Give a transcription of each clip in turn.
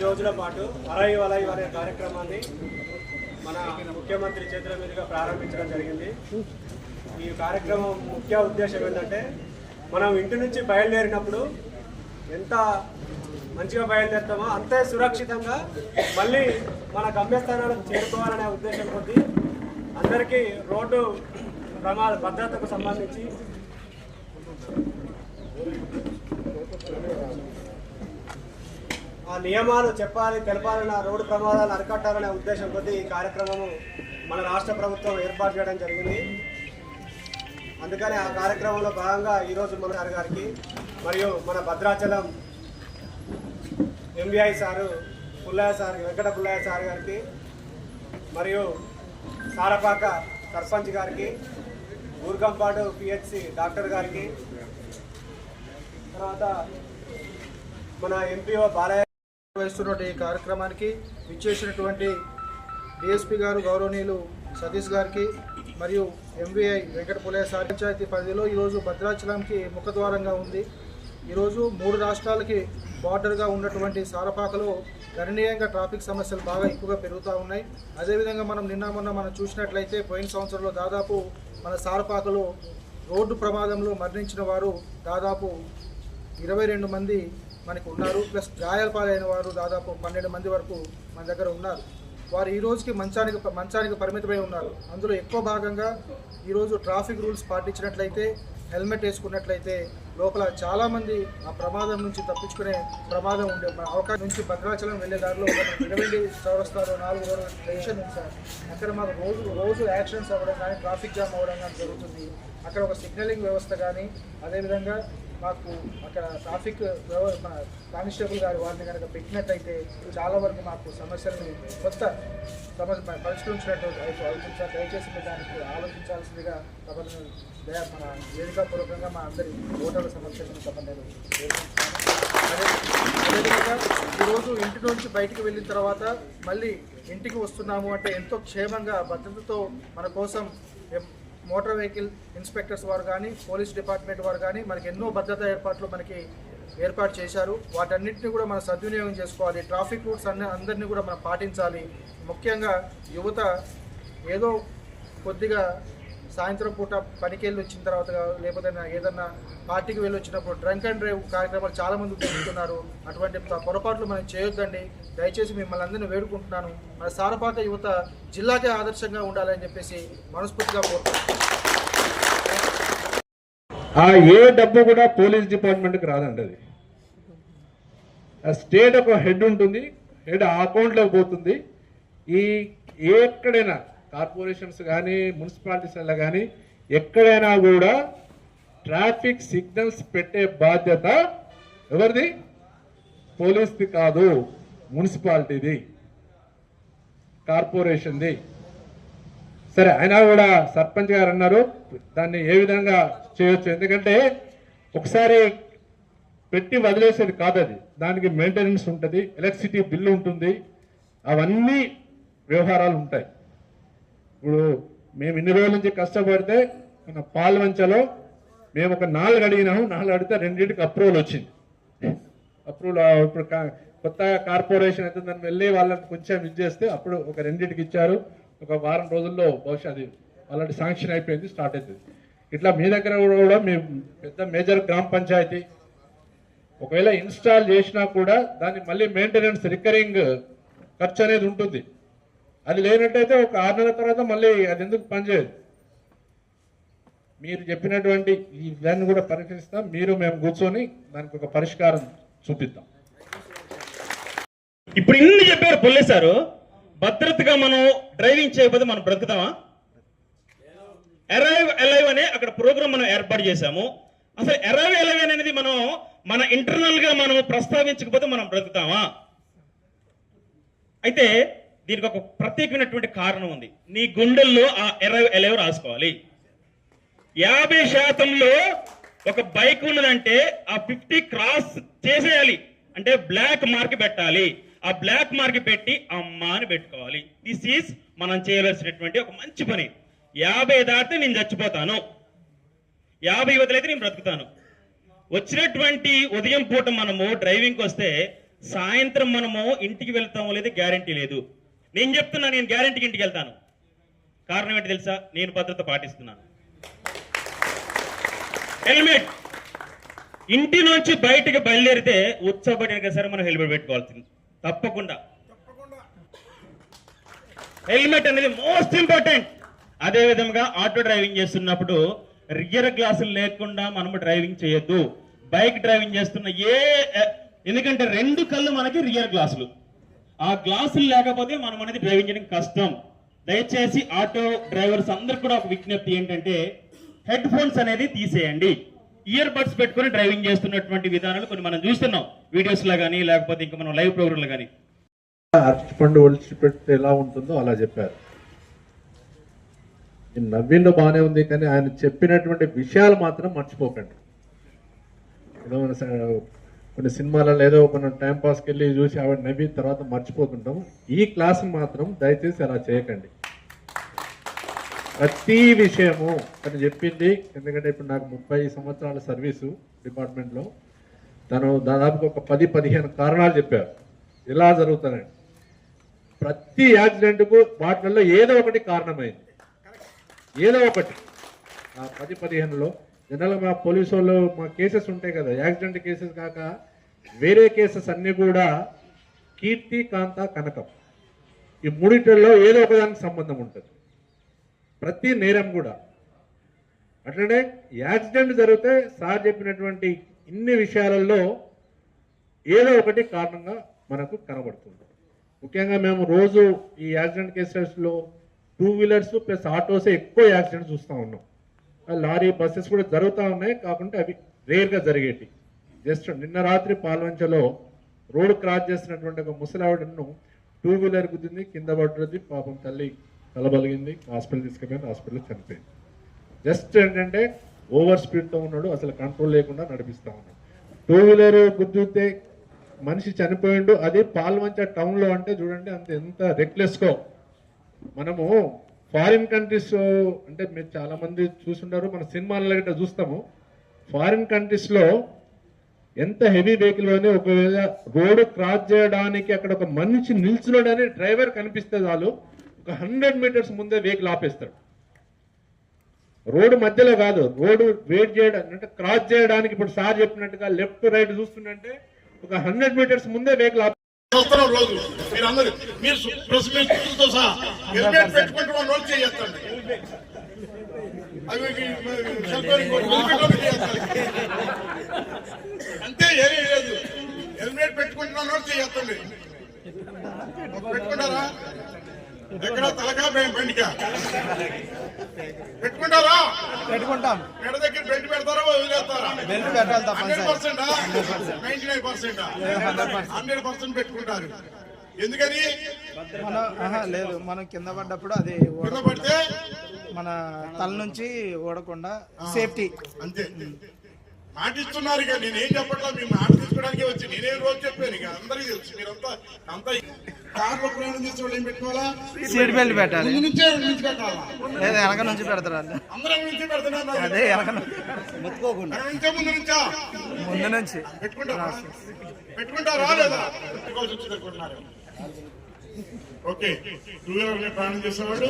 పది రోజుల పాటు అరై వలై అనే కార్యక్రమాన్ని మన ముఖ్యమంత్రి చేతుల మీదుగా ప్రారంభించడం జరిగింది. ఈ కార్యక్రమం ముఖ్య ఉద్దేశం ఏంటంటే మనం ఇంటి నుంచి బయలుదేరినప్పుడు ఎంత మంచిగా బయలుదేరుతామో అంతే సురక్షితంగా మళ్ళీ మన గమ్యస్థానాలకు చేరుకోవాలనే ఉద్దేశం కొద్ది అందరికీ రోడ్డు ప్రమాద భద్రతకు సంబంధించి ఆ నియమాలు చెప్పాలి తెలపాలని రోడ్డు ప్రమాదాలు అరికట్టాలనే ఉద్దేశం కొద్దీ ఈ కార్యక్రమము మన రాష్ట్ర ప్రభుత్వం ఏర్పాటు చేయడం జరిగింది. అందుకని ఆ కార్యక్రమంలో భాగంగా ఈరోజు మన గారి గారికి మరియు మన Bhadrachalam MBI sir Pullaiah sir Venkata Pullaiah sir గారికి మరియు సారపాక సర్పంచ్ గారికి ఊర్గంపాడు పిహెచ్సి డాక్టర్ గారికి తర్వాత మన ఎంపీఓ బాలయ్య నిర్వహిస్తున్నటువంటి ఈ కార్యక్రమానికి విచ్చేసినటువంటి డిఎస్పి గారు గౌరవనీయులు సతీష్ గారికి మరియు ఎంవీఐ వెంకటపులయ్య సార్ పంచాయతీ పరిధిలో ఈరోజు భద్రాచలంకి ముఖద్వారంగా ఉంది. ఈరోజు మూడు రాష్ట్రాలకి బార్డర్గా ఉన్నటువంటి సారపాకలో గణనీయంగా ట్రాఫిక్ సమస్యలు బాగా ఎక్కువగా పెరుగుతూ ఉన్నాయి. అదేవిధంగా మనం నిన్న మొన్న మనం చూసినట్లయితే పోయిన సంవత్సరంలో దాదాపు మన సారపాకలో రోడ్డు ప్రమాదంలో మరణించిన వారు దాదాపు ఇరవై రెండు మంది మనకు ఉన్నారు ప్లస్ గాయాల పాలైన వారు దాదాపు పన్నెండు మంది వరకు మన దగ్గర ఉన్నారు. వారు ఈ రోజుకి మంచానికి మంచానికి పరిమితమై ఉన్నారు. అందులో ఎక్కువ భాగంగా ఈరోజు ట్రాఫిక్ రూల్స్ పాటించినట్లయితే హెల్మెట్ వేసుకున్నట్లయితే లోపల చాలామంది ఆ ప్రమాదం నుంచి తప్పించుకునే ప్రమాదం ఉండే అవకాశం నుంచి భద్రాచలం వెళ్ళే దారిలో ఒక ఇరవై చౌరస్తాలో నాలుగు రోజుల టెన్షన్ ఉంది సార్. అక్కడ మాకు రోజు రోజు యాక్సిడెంట్స్ అవ్వడం కానీ ట్రాఫిక్ జామ్ అవ్వడం కానీ జరుగుతుంది. అక్కడ ఒక సిగ్నలింగ్ వ్యవస్థ కానీ అదేవిధంగా మాకు అక్కడ ట్రాఫిక్ మన కానిస్టేబుల్ గారు వారిని కనుక పెట్టినట్టయితే చాలా వరకు మాకు సమస్యలను కొత్త సమస్య పరిష్కరించినట్టు అయితే అవుతుంది సార్ దయచేసి మీరు దానికి ఆలోచించాల్సిందిగా తప్పని దయ మన వేదికాపూర్వకంగా మా అందరి ఓటర్ల సమస్యలను తప్పని అదేవిధంగా ఈరోజు ఇంటి నుంచి బయటికి వెళ్ళిన తర్వాత మళ్ళీ ఇంటికి వస్తున్నాము అంటే ఎంతో క్షేమంగా భద్రతతో మన కోసం మోటార్ వెహికల్ ఇన్స్పెక్టర్స్ వారు కానీ పోలీస్ డిపార్ట్మెంట్ వారు కానీ మనకి ఎన్నో భద్రతా ఏర్పాట్లు మనకి ఏర్పాటు చేశారు. వాటన్నిటిని కూడా మనం సద్వినియోగం చేసుకోవాలి. ట్రాఫిక్ రూట్స్ అన్ని అందరినీ కూడా మనం పాటించాలి. ముఖ్యంగా యువత ఏదో కొద్దిగా సాయంత్రం పూట పనికి వెళ్ళి వచ్చిన తర్వాత లేకపోతే ఏదన్నా పార్టీకి వెళ్ళి వచ్చినప్పుడు డ్రంక్ అండ్ డ్రైవ్ కార్యక్రమాలు చాలామంది జరుగుతున్నారు అటువంటి పొరపాట్లు మనం చేయొద్దండి. దయచేసి మిమ్మల్ని అందరినీ వేడుకుంటున్నాను. మన సారపాత యువత జిల్లాకే ఆదర్శంగా ఉండాలని చెప్పేసి మనస్ఫూర్తిగా కోరుతున్నాను ఆ ఏ డబ్బు కూడా పోలీస్ డిపార్ట్మెంట్కి రాదండి అది. ఆ స్టేట్ ఒక హెడ్ ఉంటుంది హెడ్ ఆ అకౌంట్లో పోతుంది. ఈ ఎక్కడైనా కార్పొరేషన్స్ కానీ మున్సిపాలిటీస్లో కానీ ఎక్కడైనా కూడా ట్రాఫిక్ సిగ్నల్స్ పెట్టే బాధ్యత ఎవరిది? పోలీస్ది కాదు మున్సిపాలిటీది కార్పొరేషన్ది. సరే అయినా కూడా సర్పంచ్ గారు అన్నారు దాన్ని ఏ విధంగా చేయొచ్చు? ఎందుకంటే ఒకసారి పెట్టి వదిలేసేది కాదు అది దానికి మెయింటెనెన్స్ ఉంటుంది ఎలక్ట్రిసిటీ బిల్లు ఉంటుంది అవన్నీ వ్యవహారాలు ఉంటాయి. ఇప్పుడు మేము ఇన్ని రోజుల నుంచి కష్టపడితే మన పాల్వంచలో మేము ఒక నాలుగు అడిగినాము నాలుగు అడిగితే రెండింటికి అప్రూవల్ వచ్చింది. అప్రూవల్ ఇప్పుడు కొత్తగా కొత్త కార్పొరేషన్ అయితే దాన్ని వెళ్ళి వాళ్ళని కొంచెం ఇది చేస్తే అప్పుడు ఒక రెండింటికి ఇచ్చారు. ఒక వారం రోజుల్లో బహుశా అది అలాంటి శాంక్షన్ అయిపోయింది స్టార్ట్ అవుతుంది ఇట్లా మీ దగ్గర కూడా మీ పెద్ద మేజర్ గ్రామ పంచాయతీ ఒకవేళ ఇన్స్టాల్ చేసినా కూడా దాన్ని మళ్ళీ మెయింటెనెన్స్ రికరింగ్ ఖర్చు అనేది ఉంటుంది. అది లేనట్టయితే ఒక ఆరు నెలల తర్వాత మళ్ళీ అది ఎందుకు పనిచేయదు మీరు చెప్పినటువంటి ఇవన్నీ కూడా పరిశీలిస్తాం మీరు మేము కూర్చొని దానికి ఒక పరిష్కారం చూపిద్దాం. ఇప్పుడు ఇన్ని చెప్పారు పుల్లేశారు భద్రతగా మనం డ్రైవింగ్ చేయకపోతే మనం బ్రతుకుతామా? ఎరైవ్ ఎలైవ్ అనే అక్కడ ప్రోగ్రామ్ మనం ఏర్పాటు చేశాము. అసలు ఎరైవ్ ఎలైవ్ అనేది మనం మన ఇంటర్నల్గా మనం ప్రస్తావించకపోతే మనం బ్రతుకుతామా? అయితే దీనికి ఒక ప్రత్యేకమైనటువంటి కారణం ఉంది. నీ గుండెల్లో ఆ ఎరైవ్ ఎలైవ్ రాసుకోవాలి. యాభై శాతంలో ఒక బైక్ ఉన్నదంటే ఆ ఫిఫ్టీ క్రాస్ చేసేయాలి. అంటే బ్లాక్ మార్క్ పెట్టాలి. ఆ బ్లాక్ మార్క్ పెట్టి అమ్మ అని పెట్టుకోవాలి. దిస్ ఈస్ మనం చేయవలసినటువంటి ఒక మంచి పని. యాభై దాటితే నేను చచ్చిపోతాను. యాభై వదిలైతే నేను బ్రతుకుతాను. వచ్చినటువంటి ఉదయం పూట మనము డ్రైవింగ్కి వస్తే సాయంత్రం మనము ఇంటికి వెళ్తామో లేదు గ్యారంటీ లేదు. నేను చెప్తున్నా నేను గ్యారంటీకి ఇంటికి వెళ్తాను. కారణం ఏంటి తెలుసా? నేను భద్రత పాటిస్తున్నాను. హెల్మెట్ ఇంటి నుంచి బయటకు బయలుదేరితే ఉత్సాహపడిన సరే మనం హెల్మెట్ పెట్టుకోవాల్సింది. తప్పకుండా. హెల్మెట్ అనేది మోస్ట్ ఇంపార్టెంట్. అదే విధంగా ఆటో డ్రైవింగ్ చేస్తున్నప్పుడు రియర్ గ్లాసులు లేకుండా మనము డ్రైవింగ్ చేయొద్దు. బైక్ డ్రైవింగ్ చేస్తున్న ఏ ఎందుకంటే రెండు కళ్ళు మనకి రియర్ గ్లాసులు. ఆ గ్లాసులు లేకపోతే మనం అనేది డ్రైవింగ్ చేయడం కష్టం. దయచేసి ఆటో డ్రైవర్స్ అందరు కూడా ఒక విజ్ఞప్తి ఏంటంటే హెడ్ ఫోన్స్ అనేది తీసేయండి. ఇయర్ బడ్స్ పెట్టుకుని డ్రైవింగ్ చేస్తున్నటువంటి విధానాలు కొన్ని మనం చూస్తున్నాం. వీడియోస్లో కానీ లేకపోతే ఇంకా మనం లైవ్ ప్రోగ్రామ్లో కానీ అరటిపండు పెట్టి ఎలా ఉంటుందో అలా చెప్పారు. ఈ బాగానే ఉంది కానీ ఆయన చెప్పినటువంటి విషయాలు మాత్రం మర్చిపోకండి. ఏదో మన స- కొన్ని సినిమాలలో ఏదో మనం టైంపాస్కి వెళ్ళి చూసి ఆవిడ నవ్వి తర్వాత మర్చిపోతుంటాం ఈ క్లాస్ మాత్రం దయచేసి అలా చేయకండి. ప్రతి విషయము తను చెప్పింది. ఎందుకంటే ఇప్పుడు నాకు ముప్పై సంవత్సరాల సర్వీసు డిపార్ట్మెంట్లో. తను దాదాపుగా ఒక పది పదిహేను కారణాలు చెప్పారు. ఎలా జరుగుతాయని ప్రతి యాక్సిడెంట్కు వాటిల్లో ఏదో ఒకటి కారణమైంది. ఏదో ఒకటి. ఆ పది పదిహేనులో జనరల్గా మా పోలీసు వాళ్ళు మా కేసెస్ ఉంటాయి కదా. యాక్సిడెంట్ కేసెస్ కాక వేరే కేసెస్ అన్నీ కూడా కీర్తి కాంత కనకం. ఈ మూడింటిలో ఏదో ఒకదానికి సంబంధం ఉంటుంది. ప్రతి నేరం కూడా. అట్లనే యాక్సిడెంట్ జరిగితే సార్ చెప్పినటువంటి ఇన్ని విషయాలలో ఏదో ఒకటి కారణంగా మనకు కనబడుతుంది. ముఖ్యంగా మేము రోజు ఈ యాక్సిడెంట్ కేసెస్లో టూ వీలర్స్ ప్లస్ ఆటోస్ ఎక్కువ యాక్సిడెంట్స్ చూస్తూ ఉన్నాం. ఆ లారీ బస్సెస్ కూడా జరుగుతూ ఉన్నాయి కాకుంటే అవి రేర్గా జరిగేటి. జస్ట్ నిన్న రాత్రి పాల్వంచలో రోడ్డు క్రాస్ చేసినటువంటి ఒక ముసలావిడను టూ వీలర్ గుద్దింది కింద పడుతుంది పాపం తల్లి కలబలిగింది హాస్పిటల్ తీసుకెళ్ళి హాస్పిటల్ చనిపోయింది జస్ట్ ఏంటంటే ఓవర్ స్పీడ్తో ఉన్నాడు అసలు కంట్రోల్ లేకుండా నడిపిస్తూ ఉన్నాడు. టూ వీలర్ గుద్దితే మనిషి చనిపోయిండు అది పాల్వంచ టౌన్లో అంటే చూడండి అంత ఎంత రెక్లెస్గా మనము ఫారిన్ కంట్రీస్ అంటే మీరు చాలామంది చూసుంటారు మన సినిమాల గట్రా చూస్తాము. ఫారిన్ కంట్రీస్లో ఎంత హెవీ వెహికల్ అని ఒకవేళ రోడ్డు క్రాస్ చేయడానికి అక్కడ ఒక మనిషి నిల్చున్నాడని డ్రైవర్ కనిపిస్తే చాలు. ఒక హండ్రెడ్ మీటర్స్ ముందే వెహికల్ ఆపేస్తాడు. రోడ్డు మధ్యలో కాదు రోడ్డు వెయిట్ చేయడం అంటే క్రాస్ చేయడానికి ఇప్పుడు సార్ చెప్పినట్టుగా లెఫ్ట్ రైట్ చూస్తుందంటే ఒక హండ్రెడ్ మీటర్స్ ముందే వెహికల్ ఆపే సంవత్సరం రోజు. మీరు ప్రెస్ సహా హెల్మెట్ పెట్టుకుంటే నోట్ అంతే ఏమీ లేదు. హెల్మెట్ పెట్టుకుంటున్నా నోట్ చేయొద్దండి. పెట్టుకుంటారా? ఎక్కడ తలకా బెండికా పెట్టుకుంటారా? పెట్టుకుంటాం. మెడ దగ్గర బెండ్ పెడతారా వదిలేస్తారా? బెల్ట్ పెట్టాలి హండ్రెడ్ తప్పనిసరి percent? Ninety nine percent? Hundred percent. పెట్టుకుంటారు. ఎందుకని? మనం లేదు. మనం కింద పడ్డప్పుడు అది కింద పడితే? మన తల నుంచి ఊడకుండా సేఫ్టీ. అంతే. మాట ఇస్తున్నారు ఇక నేనేం చెప్పట్లా? మీ మాట తీసుకోవడానికి వచ్చి నేనే రోజు చెప్పాను. ఇక అందరికీ తెలుసు. మీరంతా అంతా కార్లో ప్రయాణం చేసే వాళ్ళు ఏం పెట్టుకోవాలా? సీట్ బెల్ట్ పెట్టాలి. ముందు నుంచే నుంచి పెట్టాలా? లేదా వెనక నుంచి పెడతారు వాళ్ళు అందరం నుంచి పెడుతున్నారు అదే వెనక నుంచే. ముందు నుంచా? ముందు నుంచి. పెట్టుకుంటారా? పెట్టుకుంటారా లేదా? పెట్టుకోవాల్సి ఓకే టూ వీలర్ మీద ప్రయాణం చేసేవాడు.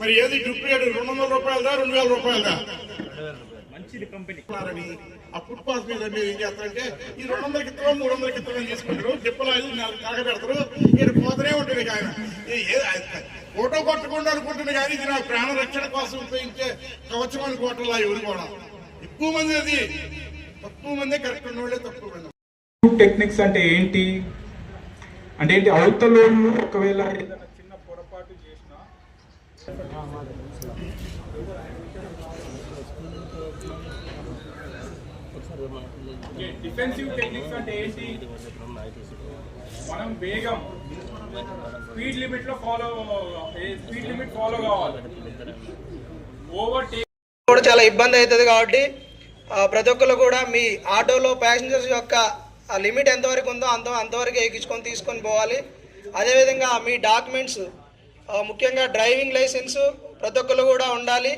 మరి ఏది డూప్లికేట్ రెండు వందల రూపాయలదా? రెండు వేల రూపాయలదా? మంచిది కంపెనీ. ఆ ఫుట్ పాత్ మీద మీరు ఏం చేస్తారంటే ఈ రెండు వందలకి ఇస్తాం మూడు వందలకి ఇస్తామని తీసుకుంటారు. చెప్పులు ఐదు నాలుగు కాగ పెడతారు. ఇక్కడ పోతూనే ఉంటుంది ఆయన. ఫోటో కొట్టకుండా అనుకుంటుంది కానీ ఇది నా ప్రాణ రక్షణ కోసం ఉపయోగించే కవచం అనుకోవట్లా ఎవరు కూడా. ఎక్కువ మంది అది. తక్కువ మందే కరెక్ట్ ఉన్న వాళ్ళే తక్కువ మంది. టెక్నిక్స్ అంటే ఏంటి? అంటే ఏంటి? అవతల ఒకవేళ ఏదైనా చిన్న పొరపాటు చేసినా డిఫెన్సివ్ టెక్నిక్స్ అంటే ఏంటి? మనం వేగం స్పీడ్ లిమిట్లో ఫాలో స్పీడ్ లిమిట్ ఫాలో కావాలి. ఓవర్టేక్ కూడా చాలా ఇబ్బంది అవుతుంది కాబట్టి ప్రతి ఒక్కరు కూడా మీ ఆటోలో ప్యాసింజర్స్ యొక్క లిమిట్ ఎంతవరకు ఉందో అంత అంతవరకు ఎక్కించుకొని తీసుకొని పోవాలి. అదేవిధంగా మీ డాక్యుమెంట్స్ ముఖ్యంగా డ్రైవింగ్ లైసెన్స్ ప్రతి ఒక్కరు కూడా ఉండాలి.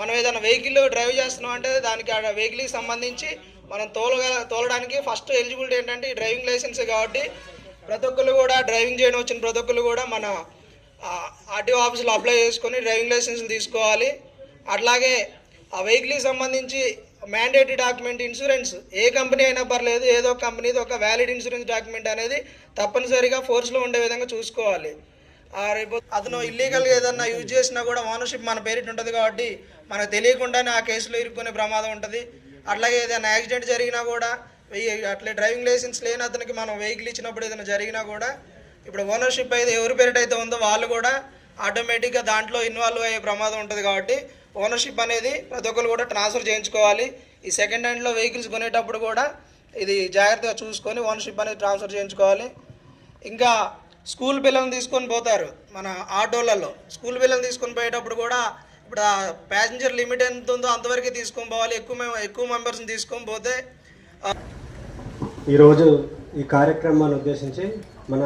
మనం ఏదైనా వెహికల్ డ్రైవ్ చేస్తున్నాం అంటే దానికి ఆ వెహికల్కి సంబంధించి మనం తోలగల తోలడానికి ఫస్ట్ ఎలిజిబిలిటీ ఏంటంటే ఈ డ్రైవింగ్ లైసెన్స్ కాబట్టి ప్రతి ఒక్కరు కూడా డ్రైవింగ్ చేయడం వచ్చిన ప్రతి ఒక్కరు కూడా మన ఆర్టీఓ ఆఫీసులో అప్లై చేసుకొని డ్రైవింగ్ లైసెన్స్ తీసుకోవాలి. అట్లాగే ఆ వెహికల్కి సంబంధించి మ్యాండేటరీ డాక్యుమెంట్ ఇన్సూరెన్స్ ఏ కంపెనీ అయినా పర్లేదు ఏదో ఒక కంపెనీది ఒక వ్యాలిడ్ ఇన్సూరెన్స్ డాక్యుమెంట్ అనేది తప్పనిసరిగా ఫోర్స్లో ఉండే విధంగా చూసుకోవాలి. రేపు అతను ఇల్లీగల్గా ఏదన్నా యూజ్ చేసినా కూడా ఓనర్షిప్ మన పేరిట్ ఉంటుంది కాబట్టి మనకు తెలియకుండానే ఆ కేసులో ఇరుక్కునే ప్రమాదం ఉంటుంది. అట్లాగే ఏదైనా యాక్సిడెంట్ జరిగినా కూడా వెయ్యి- అట్లే డ్రైవింగ్ లైసెన్స్ లేని అతనికి మనం వెహికల్ ఇచ్చినప్పుడు ఏదైనా జరిగినా కూడా ఇప్పుడు ఓనర్షిప్ అయితే ఎవరి పేరిట అయితే ఉందో వాళ్ళు కూడా ఆటోమేటిక్గా దాంట్లో ఇన్వాల్వ్ అయ్యే ప్రమాదం ఉంటుంది కాబట్టి ఓనర్షిప్ అనేది ప్రతి ఒక్కరు కూడా ట్రాన్స్ఫర్ చేయించుకోవాలి. ఈ సెకండ్ హ్యాండ్లో వెహికల్స్ కొనేటప్పుడు కూడా ఇది జాగ్రత్తగా చూసుకొని ఓనర్షిప్ అనేది ట్రాన్స్ఫర్ చేయించుకోవాలి. ఇంకా స్కూల్ పిల్లల్ని తీసుకొని పోతారు మన ఆటోలలో. స్కూల్ పిల్లల్ని తీసుకొని పోయేటప్పుడు కూడా ఇప్పుడు ఆ ప్యాసింజర్ లిమిట్ ఎంత ఉందో అంతవరకే తీసుకొని పోవాలి. ఎక్కువ ఎక్కువ మెంబర్స్ని తీసుకొని పోతే ఈరోజు ఈ కార్యక్రమాన్ని ఉద్దేశించి మన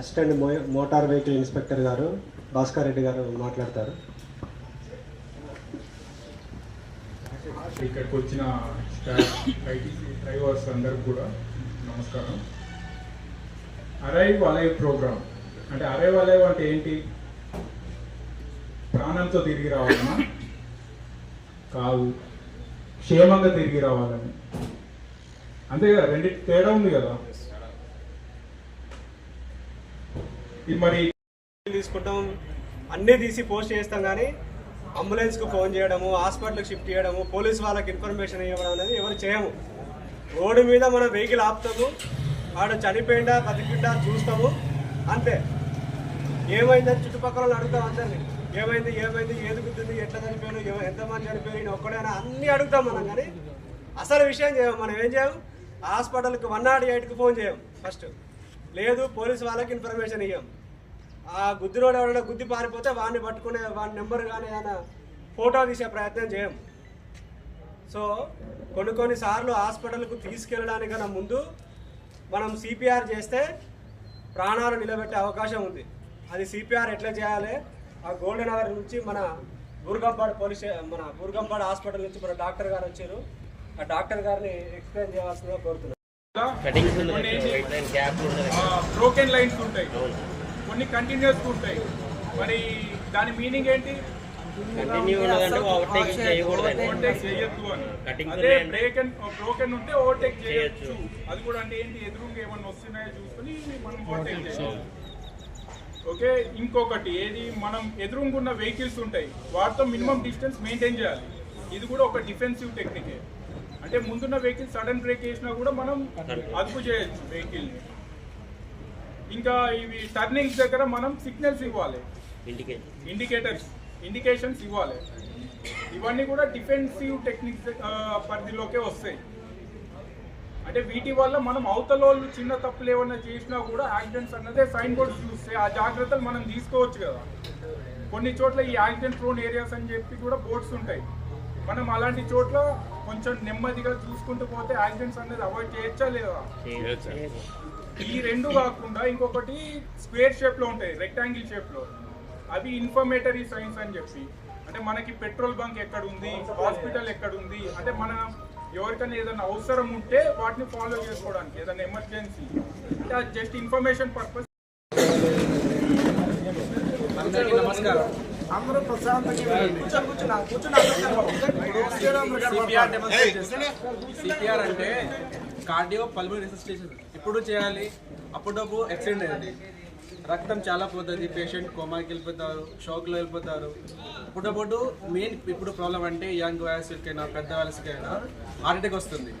అసిస్టెంట్ మో మోటార్ వెహికల్ ఇన్స్పెక్టర్ గారు భాస్కర్ రెడ్డి గారు మాట్లాడతారు. ఇక్కడికి వచ్చిన స్టాఫ్ ఐటీసీ డ్రైవర్స్ అందరికి కూడా నమస్కారం. Arrive alive programme. అంటే అరైవ్ అలైవ్ అంటే ఏంటి? ప్రాణంతో తిరిగి రావాలన్నా? కాదు క్షేమంగా తిరిగి రావాలని. అంతే కదా రెండింటి తేడా ఉంది కదా. ఇది మరి తీసుకుంటాం. అన్నీ తీసి పోస్ట్ చేస్తాం కానీ అంబులెన్స్కు ఫోన్ చేయడము హాస్పిటల్కి షిఫ్ట్ చేయడము పోలీస్ వాళ్ళకి ఇన్ఫర్మేషన్ ఇవ్వడం అనేది ఎవరు చేయము. రోడ్డు మీద మనం వెహికల్ ఆపుతాము వాడు చనిపోయిందా బతికిండా చూస్తాము అంతే. ఏమైందని చుట్టుపక్కల అడుగుతాం అందరినీ. ఏమైంది ఏమైంది ఏది గుద్దింది ఎట్లా చనిపోయాను ఎంతమంది చనిపోయారు ఈయన ఒక్కడైనా అన్నీ అడుగుతాం మనం కానీ అసలు విషయం చేయం మనం ఏం చేయం? హాస్పిటల్కి వన్ నాట్ ఎయిట్కి ఫోన్ చేయం ఫస్ట్. లేదు పోలీస్ వాళ్ళకి ఇన్ఫర్మేషన్ ఇవ్వం ఆ గుద్దిరోడు ఎవరైనా గుద్ది పారిపోతే వాడిని పట్టుకునే వాడి నెంబర్ కానీ ఏదైనా ఫోటో తీసే ప్రయత్నం చేయం. సో కొన్ని కొన్నిసార్లు హాస్పిటల్కు తీసుకెళ్ళడానికన్నా ముందు మనం సిపిఆర్ చేస్తే ప్రాణాలు నిలబెట్టే అవకాశం ఉంది. అది సిపిఆర్ ఎట్లా చేయాలి? ఆ గోల్డెన్ అవర్ నుంచి మన బూర్గంపాడు పోలీస్ మన బూర్గంపాడు హాస్పిటల్ నుంచి మన డాక్టర్ గారు వచ్చారు. ఆ డాక్టర్ గారిని ఎక్స్ప్లెయిన్ చేయాల్సిందిగా కోరుతున్నాను బ్రోకెన్ లైన్స్ ఉంటాయి. కొన్ని కంటిన్యూస్ ఉంటాయి. మరి దాని మీనింగ్ ఏంటి? అదే బ్రేక్ అండ్ బ్రోకెన్ ఉంటే ఓవర్టేక్ చేయొచ్చు. అది కూడా అంటే ఏంటి? ఎదురుగా ఏమన్నా వస్తున్నాయో చూసుకొని మనం ఓవర్టేక్ చేయాలి ఓకే? ఇంకొకటి ఏది? మనం ఎదురుగున్న వెహికల్స్ ఉంటాయి. వాటితో మినిమం డిస్టెన్స్ మెయింటైన్ చేయాలి. ఇది కూడా ఒక డిఫెన్సివ్ టెక్నికే. అంటే ముందున్న వెహికల్ సడన్ బ్రేక్ చేసినా కూడా మనం అదుపు చేయొచ్చు వెహికల్ ఇంకా ఇవి టర్నింగ్స్ దగ్గర మనం సిగ్నల్స్ ఇవ్వాలి. ఇండికేటర్స్ ఇండికేషన్స్ ఇవ్వాలి. ఇవన్నీ కూడా డిఫెన్సివ్ టెక్నిక్స్ పరిధిలోకే వస్తాయి. అంటే వీటి వల్ల మనం అవతల వాళ్ళు చిన్న తప్పులు ఏమన్నా చేసినా కూడా యాక్సిడెంట్స్ అన్నదే సైన్ బోర్డ్స్ చూస్తే ఆ జాగ్రత్తలు మనం తీసుకోవచ్చు కదా. కొన్ని చోట్ల ఈ యాక్సిడెంట్ ప్రోన్ ఏరియాస్ అని చెప్పి కూడా బోర్డ్స్ ఉంటాయి. మనం అలాంటి చోట్ల కొంచెం నెమ్మదిగా చూసుకుంటూ పోతే యాక్సిడెంట్స్ అనేది అవాయిడ్ చేయొచ్చా లేదా? ఈ రెండు కాకుండా ఇంకొకటి స్క్వేర్ షేప్లో ఉంటాయి రెక్టాంగిల్ షేప్లో అవి ఇన్ఫర్మేటరీ సైన్స్ అని చెప్పి. అంటే మనకి పెట్రోల్ బంక్ ఎక్కడ ఉంది హాస్పిటల్ ఎక్కడ ఉంది అంటే మన ఎవరికైనా ఏదైనా అవసరం ఉంటే వాటిని ఫాలో చేసుకోవడానికి ఏదైనా ఎమర్జెన్సీ అంటే అది జస్ట్ ఇన్ఫర్మేషన్ పర్పస్ అందరికీ నమస్కారం అందరూ ప్రశాంతంగా సిపిఆర్ అంటే కార్డియో పల్మరీ రెసిస్టేషన్ ఎప్పుడు చేయాలి అప్పుడప్పుడు యాక్సిడెంట్ అయింది రక్తం చాలా పోతుంది పేషెంట్ కోమాకి వెళ్ళిపోతారు షాక్లో వెళ్ళిపోతారు. అప్పుడప్పుడు మెయిన్ ఇప్పుడు ప్రాబ్లం అంటే యంగ్ వయసుకైనా పెద్ద వయసుకైనా హార్ట్ అటాక్ వస్తుంది.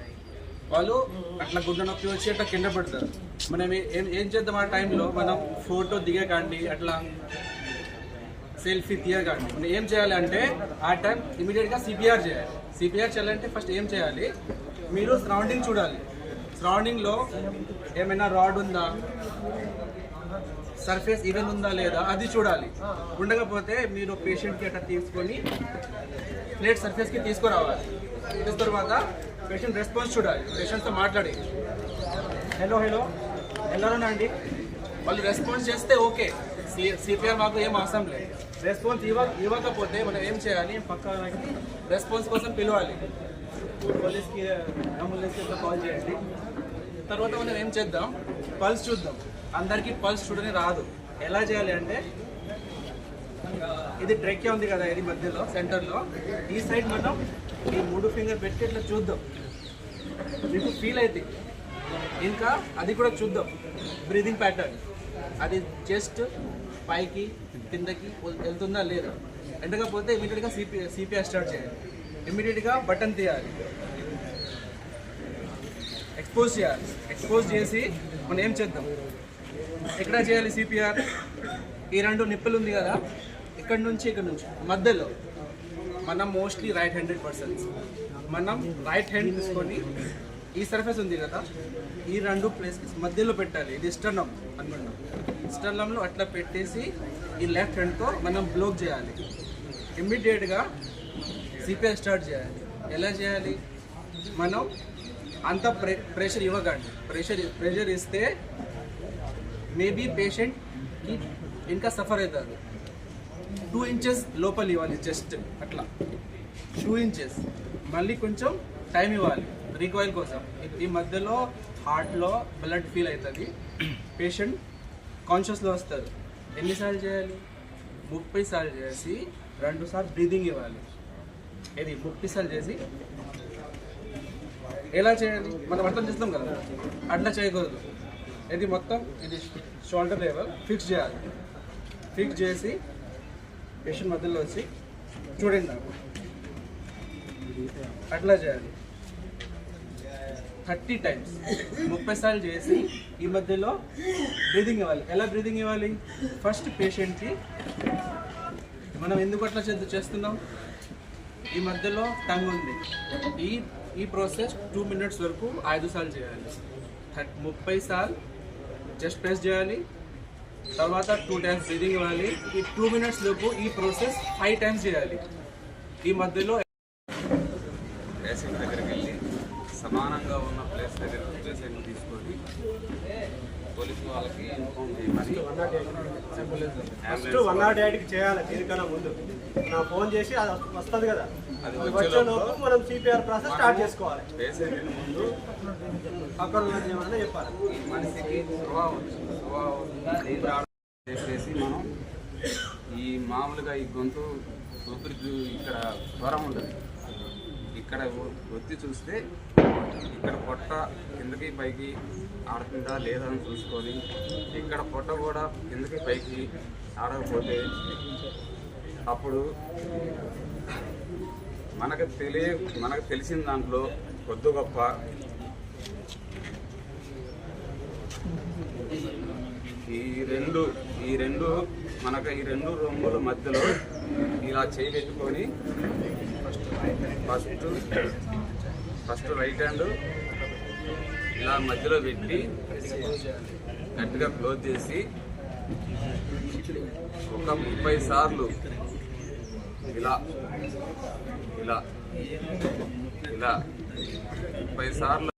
వాళ్ళు అట్లా గుడ్డ నొప్పి వచ్చి అట్లా కింద పడతారు. మనం ఏం ఏం చేద్దాం ఆ టైంలో మనం ఫోటో దిగకండి అట్లా సెల్ఫీ తీయకండి. మనం ఏం చేయాలి అంటే ఆ టైం ఇమీడియట్గా సిపిఆర్ చేయాలి. సిపిఆర్ చేయాలంటే ఫస్ట్ ఏం చేయాలి? మీరు సరౌండింగ్ చూడాలి. సరౌండింగ్లో ఏమైనా రాడ్ ఉందా? సర్ఫేస్ ఈవెన్ ఉందా లేదా అది చూడాలి. ఉండకపోతే మీరు పేషెంట్కి అట్లా తీసుకొని ప్లేట్ సర్ఫేస్కి తీసుకురావాలి. తీసుకున్న తర్వాత పేషెంట్ రెస్పాన్స్ చూడాలి. పేషెంట్తో మాట్లాడి. హలో హలో ఎల్లరోనండి వాళ్ళు రెస్పాన్స్ చేస్తే ఓకే. సిపిఆర్ మాకు ఏం అవసరం లేదు. రెస్పాన్స్ ఇవ్వ ఇవ్వకపోతే మనం ఏం చేయాలి? పక్క రెస్పాన్స్ కోసం పిలవాలి. పోలీస్కి అంబులెన్స్కి కాల్ చేయండి? తర్వాత మనం ఏం చేద్దాం? పల్స్ చూద్దాం. అందరికీ పల్స్ చూడని రాదు. ఎలా చేయాలి అంటే ఇది ట్రెక్కే ఉంది కదా ఇది మధ్యలో సెంటర్లో. ఈ సైడ్ మనం ఈ మూడు ఫింగర్ పెట్టి ఇట్లా చూద్దాం. మీకు ఫీల్ అయితే. ఇంకా అది కూడా చూద్దాం. Breathing pattern. అది జస్ట్ పైకి కిందకి వెళ్తుందా లేదా? ఎండకపోతే ఇమీడియట్గా సిపి సిపిఆర్ స్టార్ట్ చేయాలి. ఇమీడియట్గా బటన్ తీయాలి. ఎక్స్పోజ్ చేయాలి. ఎక్స్పోజ్ చేసి మనం ఏం చేద్దాం? ఎక్కడ చేయాలి సిపిఆర్ ఈ రెండు నిప్పులు ఉంది కదా ఇక్కడ నుంచి ఇక్కడ నుంచి. మధ్యలో మనం మోస్ట్లీ రైట్ హ్యాండెడ్ పర్సన్స్ మనం రైట్ హ్యాండ్ తీసుకొని ఈ సర్ఫేస్ ఉంది కదా ఈ రెండు ప్లేస్కి మధ్యలో పెట్టాలి. ఇది స్టర్నమ్ అనుకున్నాం స్టర్నమ్లో అట్లా పెట్టేసి ఈ లెఫ్ట్ హ్యాండ్తో మనం బ్లోక్ చేయాలి. ఇమ్మీడియట్గా సిపిఆర్ స్టార్ట్ చేయాలి. ఎలా చేయాలి? మనం అంత ప్రె ప్రెషర్ ఇవ్వకండి. ప్రెషర్ ప్రెషర్ ఇస్తే మేబీ పేషెంట్కి ఇంకా సఫర్ అవుతారు. టూ ఇంచెస్ లోపల ఇవ్వాలి జస్ట్ అట్లా. టూ ఇంచెస్ మళ్ళీ కొంచెం టైం ఇవ్వాలి. రికవైల్ కోసం. ఈ- ఈ మధ్యలో హార్ట్లో బ్లడ్ ఫీల్ అవుతుంది. పేషెంట్ కాన్షియస్లో వస్తారు. ఎన్నిసార్లు చేయాలి? ముప్పై సార్లు చేసి రెండు సార్లు బ్రీదింగ్ ఇవ్వాలి. ఇది ముప్పై సార్లు చేసి ఎలా చేయాలి? మనం అర్థం చేస్తాం కదా. అట్లా చేయకూడదు. ఇది మొత్తం ఇది షోల్డర్ లెవెల్ ఫిక్స్ చేయాలి. ఫిక్స్ చేసి పేషెంట్ మధ్యలో వచ్చి చూడండి నాకు. అట్లా చేయాలి. థర్టీ టైమ్స్ ముప్పై సార్లు చేసి ఈ మధ్యలో బ్రీదింగ్ ఇవ్వాలి. ఎలా బ్రీదింగ్ ఇవ్వాలి? ఫస్ట్ పేషెంట్కి మనం ఎందుకు అట్లా చేస్తున్నాం? ఈ మధ్యలో టంగ్ ఉంది. ఈ ఈ ప్రాసెస్ టూ మినిట్స్ వరకు ఐదు సార్లు చేయాలి. థర్ట్ ముప్పై సార్లు జస్ట్ ప్రెస్ చేయాలి. తర్వాత టూ టైమ్స్ బ్రీదింగ్ ఇవ్వాలి. ఈ టూ మినిట్స్ లోపు ఈ ప్రాసెస్ ఫైవ్ టైమ్స్ చేయాలి. ఈ మధ్యలో పేషెంట్ దగ్గరికి వెళ్ళి సమానంగా ఉన్న ప్లేస్ దగ్గర పేషెంట్ తీసుకొని పోలీసు వాళ్ళకి ఇన్ఫార్మ్ చేయమని ఫస్ట్ వన్ నాట్ ఎయిట్కి చేయాలి దీనికన్నా ముందు. నా ఫోన్ చేసి అది వస్తుంది కదా. వచ్చే లోపు మనం సిపిఆర్ ప్రాసెస్ స్టార్ట్ చేసుకోవాలి. అక్కడ ఏమన్నా చెప్పాలి. ఈ మనిషికి చెప్పేసి మనం ఈ మామూలుగా ఈ గొంతు ఊపిరి ఇక్కడ స్వరం ఉంటుంది. ఇక్కడ వచ్చి చూస్తే ఇక్కడ పొట్ట కిందకి పైకి ఆడుతుందా లేదా అని చూసుకొని ఇక్కడ పొట్ట కూడా కిందకి పైకి ఆడకపోతే అప్పుడు మనకు తెలియ మనకు తెలిసిన దాంట్లో కొద్ది గొప్ప ఈ రెండు ఈ రెండు మనకు ఈ రెండు రొమ్ముల మధ్యలో ఇలా చేయి పెట్టుకొని ఫస్ట్ ఫస్ట్ రైట్ హ్యాండ్ ఇలా మధ్యలో పెట్టి గట్టిగా క్లోజ్ చేసి ఒక ముప్పై సార్లు ఇలా ఇలా ఇలా ముప్పై సార్లు